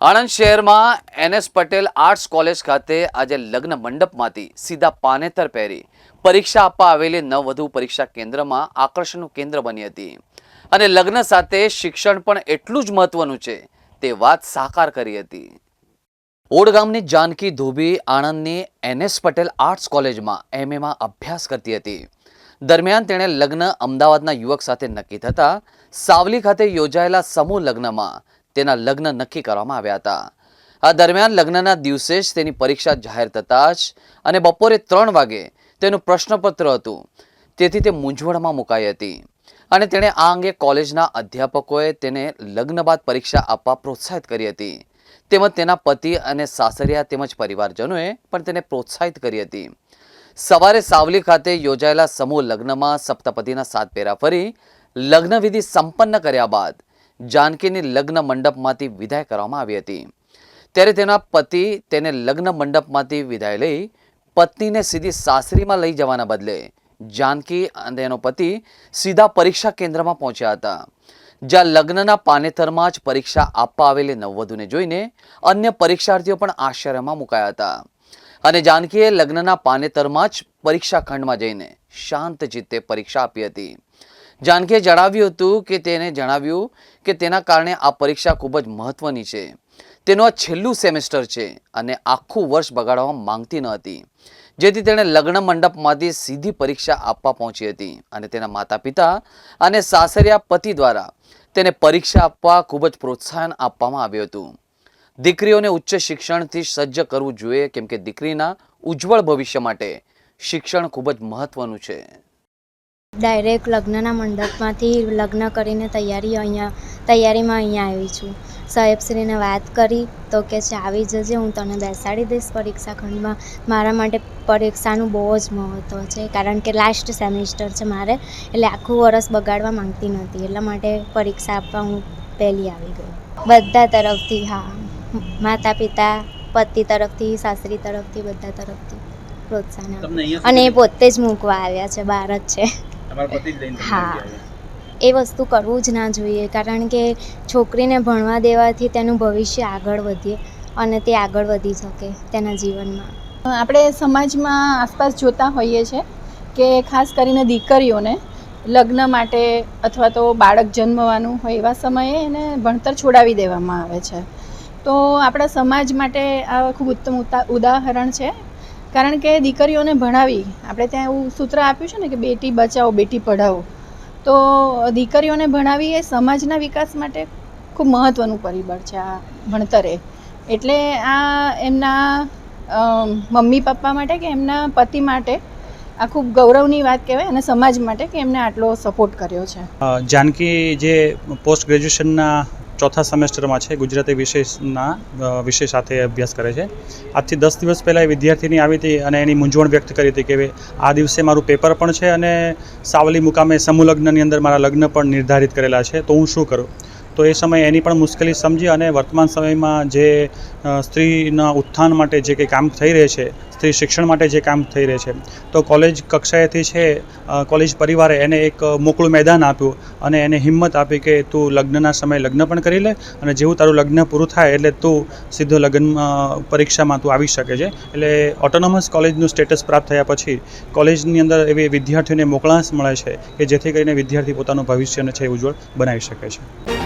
આણંદ શહેરમાં NS Patel arts college ખાતે આજે લગ્ન મંડપમાંથી સીધા પાનેતર પહેરી પરીક્ષા આપવા આવેલી નવવધુ પરીક્ષા કેન્દ્રમાં આકર્ષણનું કેન્દ્ર બની હતી. અને લગ્ન સાથે શિક્ષણ પણ એટલું જ મહત્વનું છે, તે વાત સાકાર કરી હતી. ઓડ જાનકી ધોબી આણંદની એનએસ પટેલ આર્ટ્સ કોલેજમાં એમએમાં અભ્યાસ કરતી હતી. દરમિયાન તેણે લગ્ન અમદાવાદના યુવક સાથે નક્કી થતાં સાવલી ખાતે યોજાયેલા સમૂહ લગ્નમાં તેના લગ્ન નક્કી કરવામાં આવ્યા હતા. આ દરમિયાન લગ્નના દિવસે જ તેની પરીક્ષા જાહેર થતાં જ અને બપોરે ત્રણ વાગે તેનું પ્રશ્નપત્ર હતું. તેથી તે મૂંઝવણમાં મુકાઈ હતી. અને તેણે આ અંગે કોલેજના અધ્યાપકોએ તેને લગ્ન બાદ પરીક્ષા આપવા પ્રોત્સાહિત કરી હતી. તેમજ તેના પતિ અને સાસરિયા તેમજ પરિવારજનોએ પણ તેને પ્રોત્સાહિત કરી હતી. સવારે સાવલી ખાતે યોજાયેલા સમૂહ લગ્નમાં સપ્તપતિના સાત પેરા ફરી લગ્નવિધિ સંપન્ન કર્યા બાદ જાનકીની લગ્ન મંડપમાંથી વિદાય કરવામાં આવી હતી. ત્યારે તેના પતિ તેને લગ્ન મંડપમાંથી વિદાય લઈ પત્નીને સીધી સાસરીમાં લઈ જવાના બદલે જાનકી અને તેનો પતિ સીધા પરીક્ષા કેન્દ્રમાં પહોંચ્યા હતા. જ્યાં લગ્નના પાનેતરમાં જ પરીક્ષા આપવા આવેલી નવવધુને જોઈને અન્ય પરીક્ષાર્થીઓ પણ આશ્ચર્યમાં મુકાયા હતા. અને જાનકીએ લગ્નના પાનેતરમાં જ પરીક્ષા ખંડમાં જઈને શાંત ચિત્તે પરીક્ષા આપી હતી. જાનકીએ જણાવ્યું હતું કે તેને જણાવ્યું કે તેના કારણે આ પરીક્ષા ખૂબ જ મહત્વની છે. તેનું આ છેલ્લું સેમેસ્ટર છે અને આખું વર્ષ બગાડવા માંગતી ન હતી. જેથી તેણે લગ્ન મંડપમાંથી સીધી પરીક્ષા આપવા પહોંચી હતી અને તેના માતા પિતા અને સાસરિયા પતિ દ્વારા તેને પરીક્ષા આપવા ખૂબ જ પ્રોત્સાહન આપવામાં આવ્યું હતું. દીકરીઓને ઉચ્ચ શિક્ષણથી સજ્જ કરવું જોઈએ કેમ કે દીકરીના ઉજ્જવળ ભવિષ્ય માટે શિક્ષણ ખૂબ જ મહત્વનું છે. ડાયરેક્ટ લગ્નના મંડપમાંથી લગ્ન કરીને તૈયારી અહીંયા તૈયારીમાં અહીંયા આવી છું. સાહેબશ્રીને વાત કરી તો કે છે આવી જજે હું તને બેસાડી દઈશ પરીક્ષા ખંડમાં. મારા માટે પરીક્ષાનું બહુ જ મહત્ત્વ છે કારણ કે લાસ્ટ સેમિસ્ટર છે મારે એટલે આખું વરસ બગાડવા માંગતી નહોતી. એટલા માટે પરીક્ષા આપવા હું પહેલી આવી ગઈ. બધા તરફથી હા માતા પિતા પતિ તરફથી સાસરી તરફથી બધા તરફથી પ્રોત્સાહન આપ્યું. અને એ પોતે જ મૂકવા આવ્યા છે બહાર જ છે. હા. એ વસ્તુ કરવું જ ના જોઈએ કારણ કે છોકરીને ભણવા દેવાથી તેનું ભવિષ્ય આગળ વધે અને તે આગળ વધી શકે તેના જીવનમાં. આપણે સમાજમાં આસપાસ જોતા હોઈએ છીએ કે ખાસ કરીને દીકરીઓને લગ્ન માટે અથવા તો બાળક જન્મવાનું હોય એવા સમયે એને ભણતર છોડાવી દેવામાં આવે છે. તો આપણા સમાજ માટે આ ખૂબ ઉત્તમ ઉતા- ઉદાહરણ છે. કારણ કે દીકરીઓને ભણાવી, આપણે ત્યાં એવું સૂત્ર આપ્યું છે ને કે બેટી બચાવો, બેટી પઢાવો. તો દીકરીઓને ભણાવી એ સમાજના વિકાસ માટે ખૂબ મહત્ત્વનું પરિબળ છે આ ભણતરે. એટલે આ એમના મમ્મી પપ્પા માટે કે એમના પતિ માટે આ ખૂબ ગૌરવની વાત કહેવાય અને સમાજ માટે કે એમને આટલો સપોર્ટ કર્યો છે. જાનકી જે પોસ્ટ ગ્રેજ્યુએશનના ચોથા સેમેસ્ટરમાં છે ગુજરાતી અ, વિષય સાથે અભ્યાસ કરે છે. આજથી દસ દિવસ પહેલાં એ વિદ્યાર્થીની આવી હતી અને એની મૂંઝવણ વ્યક્ત કરી હતી કે આ દિવસે મારું પેપર પણ છે અને સાવલી મુકામે સમૂહ લગ્નની અંદર મારા લગ્ન પણ નિર્ધારિત કરેલા છે. તો હું શું કરું? તો એ સમયે એની પણ મુશ્કેલી સમજી અને વર્તમાન સમયમાં જે સ્ત્રીના ઉત્થાન માટે જે કંઈ કામ થઈ રહે છે, સ્ત્રી શિક્ષણ માટે જે કામ થઈ રહે છે, તો કોલેજ કક્ષાએથી છે કોલેજ પરિવારે એને એક મોકળું મેદાન આપ્યું અને એને હિંમત આપી કે તું લગ્નના સમયે લગ્ન પણ કરી લે અને જેવું તારું લગ્ન પૂરું થાય એટલે તું સીધો લગ્ન પરીક્ષામાં તું આવી શકે છે. એટલે ઓટોનોમસ કોલેજનું સ્ટેટસ પ્રાપ્ત થયા પછી કોલેજની અંદર એવી વિદ્યાર્થીઓને મોકળાશ મળે છે કે જેથી કરીને વિદ્યાર્થી પોતાનું ભવિષ્યને છે ઉજ્જવળ બનાવી શકે છે.